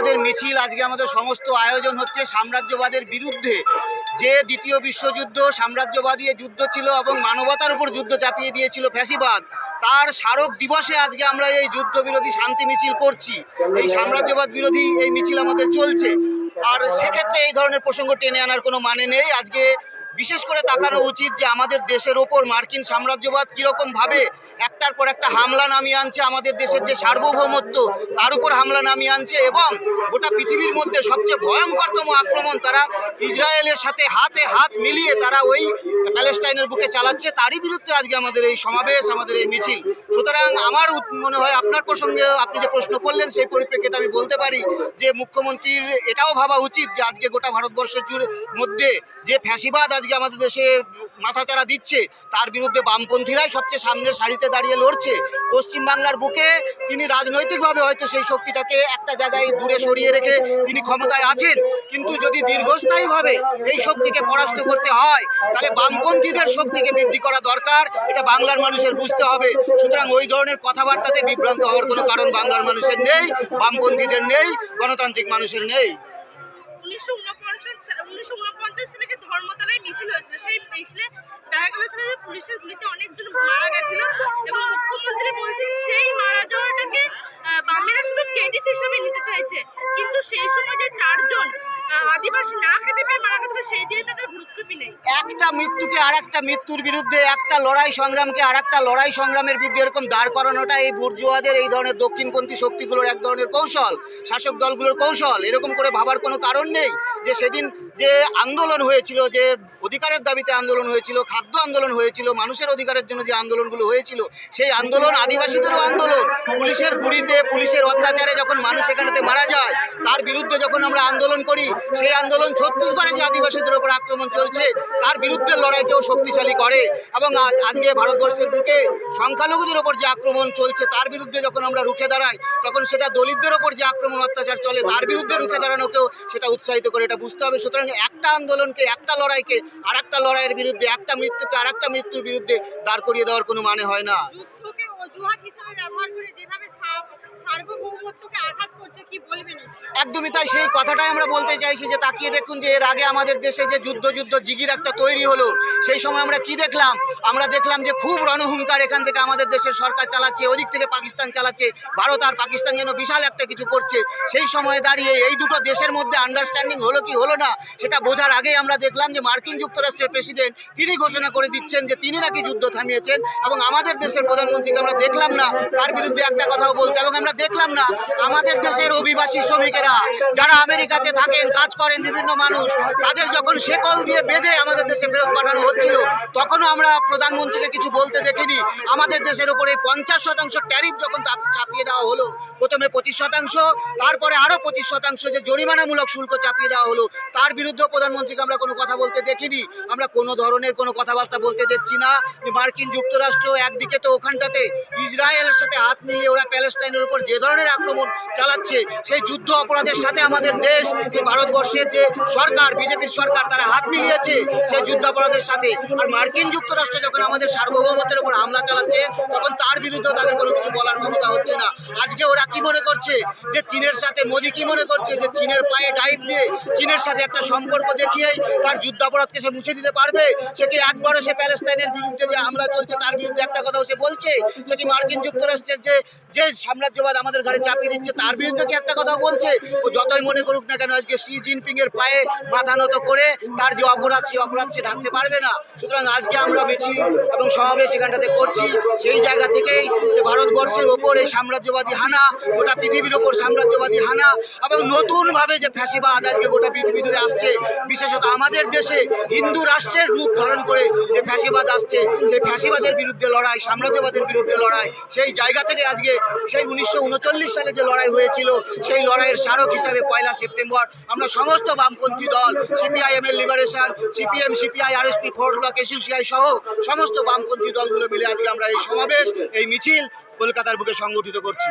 আমাদের মিছিল, আজকে আমাদের সমস্ত আয়োজন হচ্ছে সাম্রাজ্যবাদের বিরুদ্ধে। যে দ্বিতীয় বিশ্বযুদ্ধ সাম্রাজ্যবাদী যুদ্ধ ছিল এবং মানবতার উপর যুদ্ধ চাপিয়ে দিয়েছিল ফ্যাসিবাদ, তার স্মারক দিবসে আজকে আমরা এই যুদ্ধ বিরোধী শান্তি মিছিল করছি। এই সাম্রাজ্যবাদ বিরোধী এই মিছিল আমাদের চলছে। আর সেক্ষেত্রে এই ধরনের প্রসঙ্গ টেনে আনার কোনো মানে নেই। আজকে বিশেষ করে তাকানো উচিত যে আমাদের দেশের ওপর মার্কিন সাম্রাজ্যবাদ কীরকম ভাবে একটার পর একটা হামলা নামিয়ে আনছে আমাদের দেশের যে সার্বভৌমত্ব, তার উপর হামলা নামিয়ে আনছে এবং গোটা পৃথিবীর মধ্যে সবচেয়ে ভয়ঙ্করতম আক্রমণ তারা ইসরায়েলের সাথে হাতে হাত মিলিয়ে তারা ওই প্যালেস্টাইনের বুকে চালাচ্ছে। তারই বিরুদ্ধে আজকে আমাদের এই সমাবেশ, আমাদের এই মিছিল। সুতরাং আমার মনে হয় আপনার প্রসঙ্গে আপনি যে প্রশ্ন করলেন, সেই পরিপ্রেক্ষিতে আমি বলতে পারি যে মুখ্যমন্ত্রীর এটাও ভাবা উচিত যে আজকে গোটা ভারতবর্ষের জুড়ে মধ্যে যে ফ্যাসিবাদ আজকে আমাদের দেশে মাথাচাড়া দিচ্ছে, তার বিরুদ্ধে বামপন্থীরাই সবচেয়ে সামনের সারিতে দাঁড়িয়ে লড়ছে। পশ্চিমবাংলার বুকে তিনি রাজনৈতিকভাবে হয়তো সেই শক্তিটাকে একটা জায়গায় দূরে সরিয়ে রেখে তিনি ক্ষমতায় আছেন। কিন্তু যদি দীর্ঘস্থায়ীভাবে এই শক্তিকে পরাস্ত করতে হয়, তাহলে বামপন্থীদের শক্তিকে বৃদ্ধি করা দরকার। এটা বাংলার মানুষের বুঝতে হবে। সুতরাং ওই ধরনের কথাবার্তাতে বিভ্রান্ত হওয়ার কোনো কারণ বাংলার মানুষের নেই, বামপন্থীদের নেই, গণতান্ত্রিক মানুষের নেই। উনিশশো উনপঞ্চাশ উনিশশো উনপঞ্চাশ সালে মিছিলে দেখা গেছিল যে পুলিশের গুলিতে অনেকজন মারা গেছিল এবং মুখ্যমন্ত্রী বলছে সেই মারা যাওয়াটাকে বামেরা শুধু ক্রেডিট হিসেবে নিতে চাইছে। কিন্তু সেই সময় যে চারজন একটা মৃত্যুকে আর একটা মৃত্যুর বিরুদ্ধে, একটা লড়াই সংগ্রামকে আর একটা লড়াই সংগ্রামের বিরুদ্ধে এরকম দাঁড় করানোটা এই বুর্জুয়াদের, এই ধরনের দক্ষিণপন্থী শক্তিগুলোর এক ধরনের কৌশল, শাসক দলগুলোর কৌশল, এরকম করে ভাবার কোনো কারণ নেই যে সেদিন যে আন্দোলন হয়েছিল, যে অধিকারের দাবিতে আন্দোলন হয়েছিল, খাদ্য আন্দোলন হয়েছিল, মানুষের অধিকারের জন্য যে আন্দোলনগুলো হয়েছিল, সেই আন্দোলন আদিবাসীদেরও আন্দোলন। পুলিশের গুলিতে, পুলিশের অত্যাচারে যখন মানুষ এখানেতে মারা যায়, তার বিরুদ্ধে যখন আমরা আন্দোলন করি সেই আন্দোলন ছত্তিশগড়ে যে আদিবাসীদের উপর আক্রমণ চলছে, তার বিরুদ্ধে লড়াইকেও শক্তিশালী করে এবং আজকে ভারতবর্ষের বুকে সংখ্যালঘুদের ওপর যে আক্রমণ চলছে, তার বিরুদ্ধে যখন আমরা রুখে দাঁড়াই, তখন সেটা দলিতদের ওপর যে আক্রমণ অত্যাচার চলে, তার বিরুদ্ধে রুখে দাঁড়ানোকেও সেটা উৎসাহিত করে এটা বুঝতে হবে। সুতরাং একটা আন্দোলনকে, একটা লড়াইকে আর একটা লড়াইয়ের বিরুদ্ধে, একটা মৃত্যুকে আর একটা মৃত্যুর বিরুদ্ধে দাঁড় করিয়ে দেওয়ার কোনো মানে হয় না। ব্যবহার করে যেভাবে একদমই তাই, সেই কথাটাই আমরা বলতে চাইছি যে তাকিয়ে দেখুন যে এর আগে আমাদের দেশে যে যুদ্ধ যুদ্ধ জিগির একটা তৈরি হলো, সেই সময় আমরা কি দেখলাম? আমরা দেখলাম যে খুব রণহুঙ্কার এখান থেকে আমাদের দেশের সরকার চালাচ্ছে, ওদিক থেকে পাকিস্তান চালাচ্ছে, ভারত আর পাকিস্তান যেন বিশাল একটা কিছু করছে। সেই সময়ে দাঁড়িয়ে এই দুটো দেশের মধ্যে আন্ডারস্ট্যান্ডিং হলো কি হলো না, সেটা বোঝার আগেই আমরা দেখলাম যে মার্কিন যুক্তরাষ্ট্রের প্রেসিডেন্ট তিনি ঘোষণা করে দিচ্ছেন যে তিনি নাকি যুদ্ধ থামিয়েছেন এবং আমাদের দেশের প্রধানমন্ত্রীকে আমরা দেখলাম না, তার বিরুদ্ধে একটা কথাও বলতে এবং আমরা দেখলাম না, আমাদের দেশের অভিবাসী শ্রমিকেরা যারা আমেরিকাতে থাকেন, কাজ করেন বিভিন্ন মানুষ, তাদের যখন শেকল দিয়ে বেঁধে আমাদের দেশে ফেরত পাঠানো হচ্ছিল, তখনও আমরা প্রধানমন্ত্রীকে কিছু বলতে দেখিনি। আমাদের দেশের উপরে পঞ্চাশ শতাংশ ট্যারিফ যখন চাপিয়ে দেওয়া হলো, প্রথমে পঁচিশ শতাংশ, তারপরে আরও পঁচিশ শতাংশ যে জরিমানামূলক শুল্ক চাপিয়ে দেওয়া হলো, তার বিরুদ্ধেও প্রধানমন্ত্রীকে আমরা কোনো কথা বলতে দেখিনি। আমরা কোনো ধরনের কোনো কথাবার্তা বলতে দেখছি না। মার্কিন যুক্তরাষ্ট্র একদিকে তো ওখানটাতে ইসরায়েলের সাথে হাত মিলিয়ে ওরা প্যালেস্টাইনের উপর যে ধরনের আক্রমণ চালাচ্ছে, সেই যুদ্ধ অপরাধের সাথে আমাদের দেশ, এই ভারতবর্ষের যে সরকার, বিজেপির সরকার, তারা হাত মিলিয়েছে সেই যুদ্ধ অপরাধের সাথে। আর মার্কিন যুক্তরাষ্ট্র যখন আমাদের সার্বভৌমত্বের উপর হামলা চালাচ্ছে, তখন তার বিরুদ্ধে তাদের কোনো কিছু বলার ক্ষমতা হচ্ছে না। আজকে ওরা কি মনে করছে? যে চীনের সাথে মোদি কি মনে করছে? যে চীনের পায়ে ডাইভ দিয়ে চীনের সাথে একটা সম্পর্ক দেখিয়েই তার যুদ্ধ যুদ্ধাপরাধকে সে মুছে দিতে পারবে? সে কি একবারও সে প্যালেস্তাইনের বিরুদ্ধে যে হামলা চলছে, তার বিরুদ্ধে একটা কথাও সে বলছে? সে কি মার্কিন যুক্তরাষ্ট্রের যে যে সাম্রাজ্যবাদ আমাদের ঘরে চাপিয়ে দিচ্ছে। তার বিরুদ্ধে কি একটা কথা বলছে? ও যতই মনে করুক না কেন আজকে শি জিনপিং এর পায়ে মাথা নত করে তার যে অপরাধ, সেই অপরাধ সে ঢাকতে পারবে না। সুতরাং আজকে আমরা মিছিল এবং সমাবেশ এখানটাতে করছি। সেই জায়গা থেকেই যে ভারতবর্ষের ওপর এই সাম্রাজ্যবাদী হানা, গোটা পৃথিবীর ওপর সাম্রাজ্যবাদী হানা এবং নতুনভাবে যে ফ্যাসিবাদ আজকে গোটা পৃথিবী ধরে আসছে, বিশেষত আমাদের দেশে হিন্দু রাষ্ট্রের রূপ ধারণ করে যে ফ্যাসিবাদ আসছে, সেই ফ্যাসিবাদের বিরুদ্ধে লড়াই, সাম্রাজ্যবাদের বিরুদ্ধে লড়াই, সেই জায়গা থেকে আজকে সেই উনিশশো উনচল্লিশ সালে যে লড়াই হয়েছিল, সেই লড়াইয়ের স্মারক হিসাবে পয়লা সেপ্টেম্বর আমরা সমস্ত বামপন্থী দল সিপিআইএম এর Liberation CPM CPI RSP Forward Bloc SUCI সহ সমস্ত বামপন্থী দলগুলো মিলে আজকে আমরা এই সমাবেশ, এই মিছিল কলকাতার বুকে সংগঠিত করছি।